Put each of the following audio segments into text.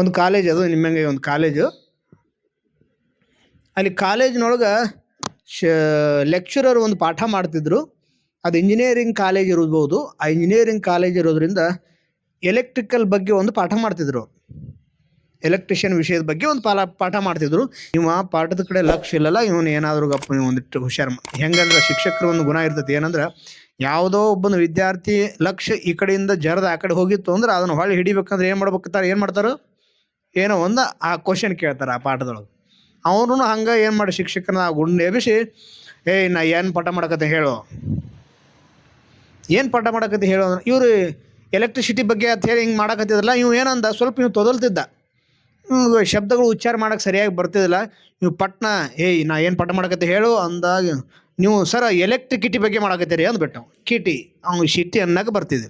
ಒಂದು ಕಾಲೇಜ್ ಅದು, ನಿಮ್ಮಂಗೆ ಒಂದು ಕಾಲೇಜು ಅಲ್ಲಿ ಕಾಲೇಜ್ನೊಳಗೆ ಶ ಲೆಕ್ಚರರ್ ಒಂದು ಪಾಠ ಮಾಡ್ತಿದ್ರು. ಅದು ಇಂಜಿನಿಯರಿಂಗ್ ಕಾಲೇಜ್ ಇರ್ಬೋದು. ಆ ಇಂಜಿನಿಯರಿಂಗ್ ಕಾಲೇಜ್ ಇರೋದ್ರಿಂದ ಎಲೆಕ್ಟ್ರಿಕಲ್ ಬಗ್ಗೆ ಒಂದು ಪಾಠ ಮಾಡ್ತಿದ್ರು. ಎಲೆಕ್ಟ್ರಿಷಿಯನ್ ವಿಷಯದ ಬಗ್ಗೆ ಒಂದು ಪಾಲ, ಪಾಠ ಮಾಡ್ತಿದ್ರು. ಇವ ಪಾಠದ ಕಡೆ ಲಕ್ಷ್ಯ ಇಲ್ಲಲ್ಲ, ಇವನು ಏನಾದರೂ ಗಪ್ಪ ನೀವು ಒಂದಿಟ್ಟು ಹುಷಾರು ಹೆಂಗಂದ್ರೆ ಶಿಕ್ಷಕರ ಒಂದು ಗುಣ ಇರ್ತೈತಿ. ಏನಂದ್ರೆ ಯಾವುದೋ ಒಬ್ಬನ ವಿದ್ಯಾರ್ಥಿ ಲಕ್ಷ್ಯ ಈ ಕಡೆಯಿಂದ ಜರದ ಆ ಕಡೆ ಹೋಗಿತ್ತು ಅಂದ್ರೆ ಅದನ್ನು ಹೊಳ್ಳಿ ಹಿಡಿಬೇಕಂದ್ರೆ ಏನು ಮಾಡ್ಬೇಕಾರೆ ಏನು ಮಾಡ್ತಾರೆ? ಏನೋ ಒಂದು ಆ ಕ್ವಶನ್ ಕೇಳ್ತಾರೆ ಆ ಪಾಠದೊಳಗೆ. ಅವನು ಹಂಗೆ ಏನು ಮಾಡಿ ಶಿಕ್ಷಕನ ಗುಂಡು ಎಬ್ಬಿಸಿ, ಏಯ್, ನಾ ಏನು ಪಾಠ ಮಾಡಕತ್ತೆ ಹೇಳು. ಏನು ಪಾಠ ಮಾಡಕತ್ತೆ ಹೇಳು ಅಂದ್ರೆ, ಇವರು ಎಲೆಕ್ಟ್ರಿಸಿಟಿ ಬಗ್ಗೆ ಅಂತ ಹೇಳಿ ಹಿಂಗೆ ಮಾಡಕತ್ತಿದ್ರಲ್ಲ ಇವು ಏನಂದ, ಸ್ವಲ್ಪ ಇವ್ ತೊದಲ್ತಿದ್ದ. ಶಬ್ದಗಳು ಉಚ್ಚಾರ ಮಾಡಕ್ಕೆ ಸರಿಯಾಗಿ ಬರ್ತಿದ್ದಿಲ್ಲ. ನೀವು ಪಟ್ನ, ಏಯ್, ನಾ ಏನು ಪಾಠ ಮಾಡಕತ್ತೆ ಹೇಳು ಅಂದಾಗ, ನೀವು ಸರ್ ಎಲೆಕ್ಟ್ರಿಕಿಟಿ ಬಗ್ಗೆ ಮಾಡಕತ್ತೀರಿ ಅಂದ್ಬಿಟ್ಟು ಕಿಟಿ ಅವ್ನು ಶಿಟ್ಟಿ ಅನ್ನಕ್ಕೆ ಬರ್ತಿದ್ದೆ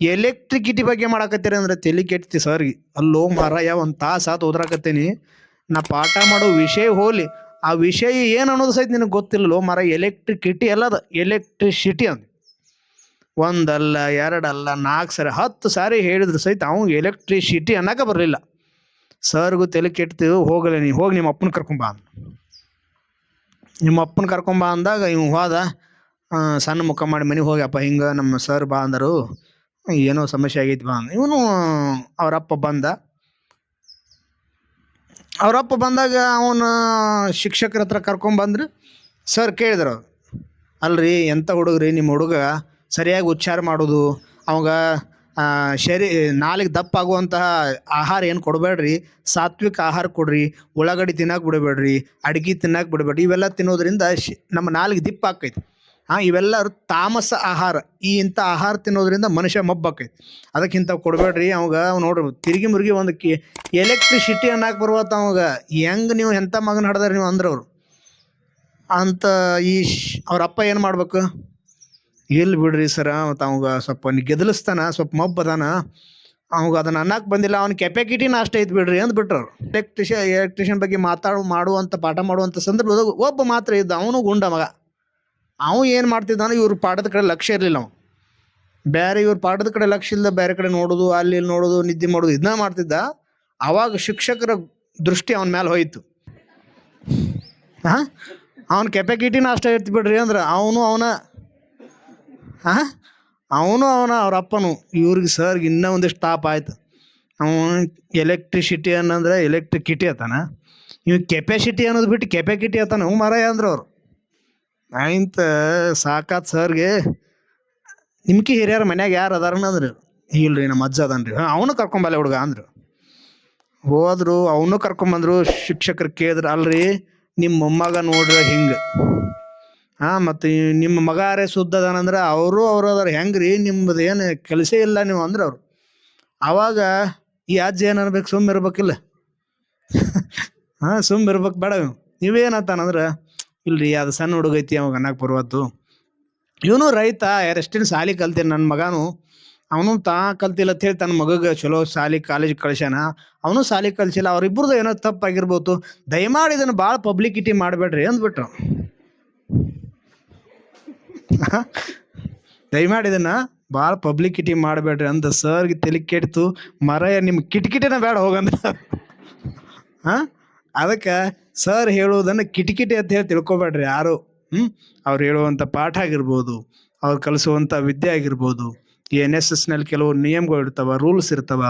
ಎಲೆಕ್ಟ್ರಿಕಿಟಿ ಬಗ್ಗೆ ಮಾಡಾಕತ್ತೀರಿ ಅಂದ್ರೆ ತಲೆ ಕೆಟ್ತಿ ಸರ್ ಅಲ್ಲೋ ಮಾರಾಯ, ಒಂದು ತಾಸು ಆತು ಓದ್ರಾಕತ್ತೀನಿ ನಾ ಪಾಠ ಮಾಡೋ ವಿಷಯ ಹೋಲಿ. ಆ ವಿಷಯ ಏನು ಅನ್ನೋದು ಸಹಿತ ನಿನಗೆ ಗೊತ್ತಿಲ್ಲೋ ಮರ ಎಲೆಕ್ಟ್ರಿಕಿಟಿ ಅಲ್ಲದ ಎಲೆಕ್ಟ್ರಿಸಿಟಿ ಅಂತ ಒಂದಲ್ಲ, ಎರಡಲ್ಲ, ನಾಲ್ಕು ಸರಿ, ಹತ್ತು ಸಾರಿ ಹೇಳಿದ್ರು ಸಹಿತ ಅವ್ನು ಎಲೆಕ್ಟ್ರಿಸಿಟಿ ಅನ್ನಕ ಬರಲಿಲ್ಲ. ಸರ್ಗೂ ತಲೆ ಕೆಟ್ಟು ಹೋಗಲ್ಲ ನೀ, ಹೋಗಿ ನಿಮ್ಮ ಅಪ್ಪನ ಕರ್ಕೊಂಬಾ ಅಂದ. ನಿಮ್ಮ ಅಪ್ಪನ ಕರ್ಕೊಂಬಾ ಅಂದಾಗ ಇವ್ ಹೋದ ಸಣ್ಣ ಮುಖ ಮಾಡಿ ಮನೆಗೆ ಹೋಗ್ಯಪ್ಪ, ಹಿಂಗೆ ನಮ್ಮ ಸರ್ ಬಾ ಅಂದರು. ಏನೋ ಸಮಸ್ಯೆ ಆಗೈತಿ ಬಾ ಇವನು ಅವರಪ್ಪ ಬಂದ. ಅವರಪ್ಪ ಬಂದಾಗ ಅವನ ಶಿಕ್ಷಕರ ಹತ್ರ ಕರ್ಕೊಂಬಂದ್ರೆ ಸರ್ ಕೇಳಿದ್ರು ಅಲ್ರಿ ಎಂಥ ಹುಡುಗ್ರಿ ನಿಮ್ಮ ಹುಡುಗ? ಸರಿಯಾಗಿ ಉಚ್ಚಾರ ಮಾಡೋದು. ಅವಾಗ ಶರಿ, ನಾಲಿಗೆ ದಪ್ಪ ಆಗುವಂತಹ ಆಹಾರ ಏನು ಕೊಡಬೇಡ್ರಿ? ಸಾತ್ವಿಕ ಆಹಾರ ಕೊಡ್ರಿ. ಉಳ್ಳಾಗಡ್ಡಿ ತಿನ್ನಕ್ಕೆ ಬಿಡಬೇಡ್ರಿ. ಅಡ್ಗೆ ತಿನ್ನಕ್ಕೆ ಬಿಡಬೇಡ್ರಿ. ಇವೆಲ್ಲ ತಿನ್ನೋದ್ರಿಂದ ಶ್, ನಮ್ಮ ನಾಲಿಗೆ ದಿಪ್ಪ ಆಕೈತಿ ಹಾಂ, ಇವೆಲ್ಲರೂ ತಾಮಸ ಆಹಾರ. ಈ ಇಂಥ ಆಹಾರ ತಿನ್ನೋದ್ರಿಂದ ಮನುಷ್ಯ ಮಬ್ಬಾಕೈತಿ. ಅದಕ್ಕಿಂತ ಕೊಡಬೇಡ್ರಿ. ಅವಾಗ ಅವ್ ನೋಡ್ರಿ, ತಿರುಗಿ ಮುರುಗಿ ಒಂದು ಕಿ ಎಲೆಕ್ಟ್ರಿಸಿಟಿ ಅನ್ನಕ್ಕೆ ಬರುವತ್ತ ಅವಾಗ ಹೆಂಗೆ ನೀವು ಎಂಥ ಮಗನ ಹಡ್ದಾರ ನೀವು ಅಂದ್ರೆ ಅವರು ಅಂತ ಈ ಅವ್ರ ಅಪ್ಪ ಏನು ಮಾಡ್ಬೇಕು? ಎಲ್ಲಿ ಬಿಡ್ರಿ ಸರ, ಮತ್ತು ಅವಾಗ ಸ್ವಲ್ಪ ಗೆದಲಿಸ್ತಾನ, ಸ್ವಲ್ಪ ಮಬ್ಬ ಅದಾನ. ಅವಾಗ ಅದನ್ನ ಅನ್ನಕ್ಕೆ ಬಂದಿಲ್ಲ, ಅವ್ನ ಕೆಪಾಸಿಟಿನ ಅಷ್ಟೇ ಐತೆ ಬಿಡ್ರಿ ಅಂತ ಬಿಟ್ರು ಎಲೆಕ್ಟ್ರಿಷಿಯನ್ ಎಲೆಕ್ಟ್ರಿಷಿಯನ್ ಬಗ್ಗೆ ಮಾತಾಡು ಮಾಡುವಂಥ ಪಾಠ ಮಾಡುವಂಥ ಸಂದರ್ಭದಾಗ ಒಬ್ಬ ಮಾತ್ರ ಇದ್ದ, ಅವನು ಗುಂಡ ಮಗ. ಅವ ಏನು ಮಾಡ್ತಿದ್ದಾನೆ ಇವ್ರ ಪಾಠದ ಕಡೆ ಲಕ್ಷ್ಯ ಇರಲಿಲ್ಲ ಅವ. ಬೇರೆ ಇವ್ರ ಪಾಠದ ಕಡೆ ಲಕ್ಷ್ಯ ಇಲ್ಲದ ಬೇರೆ ಕಡೆ ನೋಡೋದು, ಅಲ್ಲಿ ಇಲ್ಲಿ ನೋಡೋದು, ನಿದ್ದೆ ಮಾಡೋದು ಇದನ್ನ ಮಾಡ್ತಿದ್ದ, ಅವಾಗ ಶಿಕ್ಷಕರ ದೃಷ್ಟಿ ಅವನ ಮೇಲೆ ಹೋಯಿತು. ಹಾಂ? ಅವನ ಕೆಪಾಸಿಟಿನ ಅಷ್ಟೇ ಇರ್ತಿ ಬಿಡ್ರಿ ಅಂದ್ರೆ ಅವನು ಅವನ, ಹಾಂ? ಅವನು ಅವನ, ಅವ್ರ ಅಪ್ಪನು, ಇವ್ರಿಗೆ ಸರ್ಗೆ ಇನ್ನೂ ಒಂದಿಷ್ಟು ತಾಪ ಆಯ್ತು. ಅವನು ಎಲೆಕ್ಟ್ರಿಸಿಟಿ ಅನ್ನಂದ್ರೆ ಎಲೆಕ್ಟ್ರಿಕಿಟಿ ಆತಾನ. ಇವ್ ಕೆಪಾಸಿಟಿ ಅನ್ನೋದು ಬಿಟ್ಟು ಕೆಪಾಕಿಟಿ ಆತಾನ. ಅವ್ ಮರ ಅಂದ್ರೆ ಅವ್ರು. ಆಯ್ತ, ಸಾಕಾತ್ ಸರ್ಗೆ. ನಿಮ್ಕಿ ಹಿರಿಯರ ಮನ್ಯಾಗ ಯಾರು ಅದಾರನ ಅಂದ್ರು. ಇಲ್ರಿ ನಮ್ಮ ಅಜ್ಜ ಅದನ್ರಿ. ಹಾಂ, ಅವನು ಕರ್ಕೊಂಬಲ್ಲ ಹುಡುಗ ಅಂದ್ರು. ಹೋದ್ರು, ಅವನು ಕರ್ಕೊಂಬಂದ್ರು ಶಿಕ್ಷಕರು ಕೇಳಿದ್ರು, ಅಲ್ರಿ ನಿಮ್ಮ ಮೊಮ್ಮಗ ನೋಡ್ರಿ ಹಿಂಗೆ. ಹಾಂ, ಮತ್ತು ನಿಮ್ಮ ಮಗ ಶುದ್ಧ ಅದಾನಂದ್ರೆ ಅವರು ಅವ್ರು ಅದಾರ. ಹೆಂಗ್ರಿ ನಿಮ್ಮದು ಏನು ಕೆಲಸ ಇಲ್ಲ ನೀವು ಅಂದ್ರೆ ಅವರು. ಆವಾಗ ಈ ಅಜ್ಜ ಏನು ಅನ್ಬೇಕು ಸುಮ್ಮ ಇರ್ಬೇಕಿಲ್ಲ ಹಾಂ ಸುಮ್ಮ ಇರ್ಬೇಕು ಬೇಡ ನೀವೇನತ್ತಾನಂದ್ರೆ ಇಲ್ರಿ, ಅದು ಸಣ್ಣ ಹುಡುಗ ಐತಿ ಅವಾಗ ಅನ್ನಕ್ಕೆ ಬರುವತ್ತು. ಇವನು ರೈತ ಎಷ್ಟಿನ ಸಾಲಿ ಕಲ್ತೀನಿ ನನ್ನ ಮಗನು, ಅವನು ತಾ ಕಲ್ತಿಲ್ಲ ಅಂತ ಹೇಳಿ ತನ್ನ ಮಗಗೆ ಚಲೋ ಸಾಲಿ ಕಾಲೇಜ್ ಕಳ್ಸ್ಯಾನ. ಅವನು ಸಾಲಿ ಕಲ್ಸಿಲ್ಲ ಅವ್ರಿಬ್ರದ್ದು ಏನೋ ತಪ್ಪಾಗಿರ್ಬೋದು. ದಯಮಾಡಿ ಇದನ್ನು ಭಾಳ ಪಬ್ಲಿಕಿಟಿ ಮಾಡಬೇಡ್ರಿ ಅಂದ್ಬಿಟ್ರು. ದಯಮಾಡಿ ಇದನ್ನ ಭಾಳ ಪಬ್ಲಿಕಿಟಿ ಮಾಡಬೇಡ್ರಿ ಅಂತ ಸರ್ಗೆ ತಲೆ ಕೆಡ್ತು ಮರ ನಿಮ್ಮ ಕಿಟಕಿಟಿನ ಬೇಡ ಹೋಗಂದ್ರ. ಹಾಂ ಅದಕ್ಕೆ ಸರ್ ಹೇಳುವುದನ್ನು ಕಿಟಕಿಟಿ ಅಂತ ಹೇಳಿ ತಿಳ್ಕೊಬೇಡ್ರಿ ಯಾರು? ಹ್ಞೂ ಅವ್ರು ಹೇಳುವಂಥ ಪಾಠ ಆಗಿರ್ಬೋದು, ಅವ್ರು ಕಲಿಸುವಂಥ ವಿದ್ಯೆ ಆಗಿರ್ಬೋದು ಎನ್ ಎಸ್ ಎಸ್ನಲ್ಲಿ ಕೆಲವು ನಿಯಮಗಳು ಇರ್ತಾವ ರೂಲ್ಸ್ ಇರ್ತಾವ.